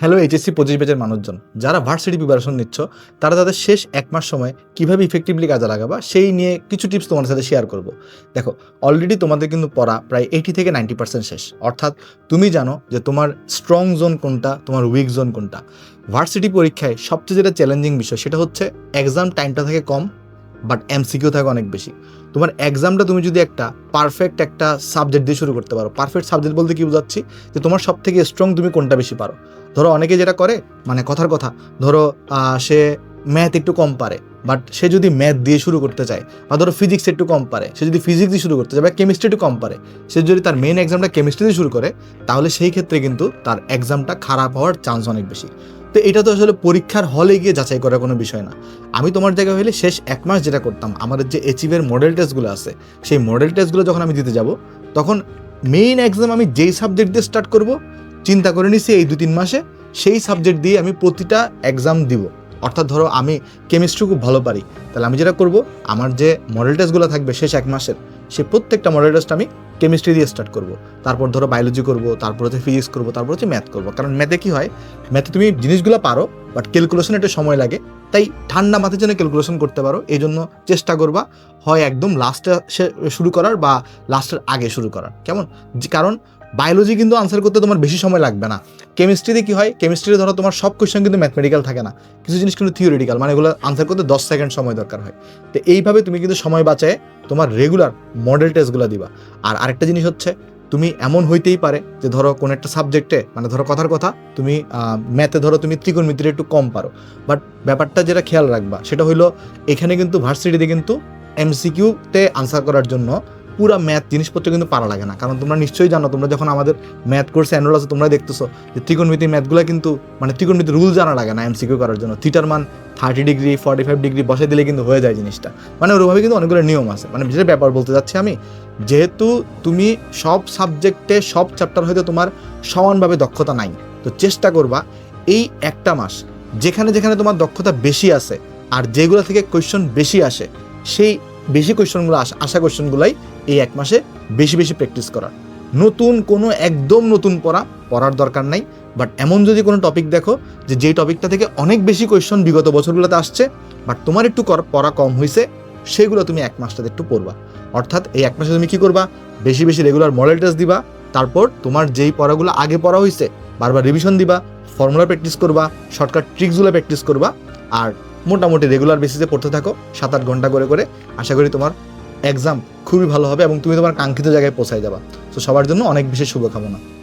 Hello HSC পঁচিশ ব্যাচের মানুষজন। যারা ভার্সিটি প্রিপারেশন নিচ্ছ, তারা তাদের শেষ এক মাস সময় কীভাবে ইফেক্টিভলি কাজে লাগাবা, সেই নিয়ে কিছু টিপস তোমাদের সাথে শেয়ার করব। দেখো অলরেডি তোমাদের কিন্তু পড়া প্রায় এইটি থেকে নাইনটি পার্সেন্ট শেষ। অর্থাৎ তুমি জানো যে তোমার স্ট্রং জোন কোনটা, তোমার উইক জোন কোনটা। ভার্সিটি পরীক্ষায় সবচেয়ে যেটা চ্যালেঞ্জিং বিষয়, সেটা হচ্ছে এক্সাম টাইমটা থাকে কম বাট এমসিকিউ থাকে অনেক বেশি। তোমার এক্সামটা তুমি যদি একটা পারফেক্ট একটা সাবজেক্ট দিয়ে শুরু করতে পারো পারফেক্ট সাবজেক্ট বলতে কি বোঝাচ্ছি? যে তোমার সব থেকে স্ট্রং তুমি কোনটা বেশি পারো? ধরো অনেকে যেটা করে মানে কথার কথা, ধরো সে ম্যাথ একটু কম পারে বাট সে যদি ম্যাথ দিয়ে শুরু করতে চায়, বা ধরো ফিজিক্স একটু কম পারে, সে যদি ফিজিক্স দিয়ে শুরু করতে চায়, বা কেমিস্ট্রি একটু কম পারে, সে যদি তার মেন এক্সামটা কেমিস্ট্রি দিয়ে শুরু করে, তাহলে সেই ক্ষেত্রে কিন্তু তার এক্সামটা খারাপ হওয়ার চান্স অনেক বেশি। তো এটা তো আসলে পরীক্ষার হলে গিয়ে যাচাই করার কোনো বিষয় না। আমি তোমার জায়গায় হলে শেষ এক মাস যেটা করতাম আমাদের যে এচিভের মডেল টেস্টগুলো আছে, সেই মডেল টেস্টগুলো যখন আমি দিতে যাব, তখন মেইন এক্সাম আমি যেই সাবজেক্ট দিয়ে স্টার্ট করব, চিন্তা করে নিছি এই দু তিন মাসে সেই সাবজেক্ট দিয়ে আমি প্রতিটা এক্সাম দিব। অর্থাৎ ধরো আমি কেমিস্ট্রি খুব ভালো পারি, তাহলে আমি যেটা করব, আমার যে মডেল টেস্টগুলো থাকবে শেষ এক মাসের সে প্রত্যেকটা মডেল টেস্ট আমি কেমিস্ট্রি দিয়ে স্টার্ট করব। তারপর ধরো বায়োলজি করব, তারপর হচ্ছে ফিজিক্স করব, তারপর হচ্ছে ম্যাথ করব। কারণ ম্যাথে কি হয় ম্যাথে তুমি জিনিসগুলো পারো বাট ক্যালকুলেশন একটু সময় লাগে। তাই ঠান্ডা মাথার জন্য ক্যালকুলেশন করতে পারো। এই জন্য চেষ্টা করবা, হয় একদম লাস্টে শুরু করার বা লাস্টের আগে শুরু করার। কেমন? কারণ বায়োলজি কিন্তু আনসার করতে তোমার বেশি সময় লাগবে না। কেমিস্ট্রিতে কি হয়? কেমিস্ট্রিতে ধরো তোমার সব কোয়েশ্চেন কিন্তু ম্যাথমেটিক্যাল থাকে না। কিছু জিনিস কিন্তু থিওরিটিক্যাল মানে এগুলো আনসার করতে দশ সেকেন্ড সময় দরকার হয়। তো এইভাবে তুমি কিন্তু সময় বাঁচায় তোমার রেগুলার মডেল টেস্টগুলো দিবা। আর আরেকটা জিনিস হচ্ছে, তুমি এমন হইতেই পারে যে ধরো কোন একটা সাবজেক্টে মানে ধরো কথার কথা, তুমি ম্যাথে ধরো তুমি ত্রিকোণমিতির একটু কম পারো। বাট ব্যাপারটা যেটা খেয়াল রাখবা, সেটা হইল এখানে কিন্তু ভার্সিটিতে কিন্তু এমসিকিউতে আনসার করার জন্য পুরা ম্যাথ জিনিসপত্র কিন্তু পারা লাগে না। কারণ তোমরা নিশ্চয়ই জানো, তোমরা যখন আমাদের ম্যাথ কোর্সে অ্যানুয়াল আছে তোমরা দেখতেছো যে ত্রিকোণমিতি ম্যাথগুলো কিন্তু মানে ত্রিকোণমিতি রুল জানা লাগে না এমসিকিউ করার জন্য। থিটার মান thirty degree forty five degree বসে দিলে কিন্তু হয়ে যায় জিনিসটা। মানে ওরভাবে কিন্তু অনেকগুলো নিয়ম আছে। মানে যেটা ব্যাপার বলতে যাচ্ছি আমি, যেহেতু তুমি সব সাবজেক্টে সব চ্যাপ্টার হয়তো তোমার সমানভাবে দক্ষতা নাই, তো চেষ্টা করবা এই একটা মাস যেখানে যেখানে তোমার দক্ষতা বেশি আছে, আর যেগুলো থেকে কোয়েশ্চন বেশি আসে, সেই বেশি কোয়েশ্চনগুলো আসা কোয়েশ্চনগুলাই এই এক মাসে বেশি বেশি প্র্যাকটিস করার। নতুন কোনো একদম নতুন পড়া পড়ার দরকার নাই, বাট এমন যদি কোনো টপিক দেখো যে যেই টপিকটা থেকে অনেক বেশি কোয়েশ্চন বিগত বছরগুলোতে আসছে, বাট তোমার একটু পড়া কম হয়েছে সেগুলো তুমি এক মাসটাতে একটু পড়বা। অর্থাৎ এই এক মাসে তুমি কী করবা? বেশি বেশি রেগুলার মডেল টেস্ট দিবা, তারপর তোমার যেই পড়াগুলো আগে পড়া হয়েছে বারবার রিভিশন দিবা ফর্মুলা প্র্যাকটিস করবা শর্টকাট ট্রিক্সগুলো প্র্যাকটিস করবা, আর মোটামুটি রেগুলার বেসিসে পড়তে থাকো, সাত আট ঘণ্টা করে করে। আশা করি তোমার এক্সাম খুবই ভালো হবে এবং তুমি তোমার কাঙ্ক্ষিত জায়গায় পৌঁছায় যাবা। তো সবার জন্য অনেক বেশি শুভকামনা।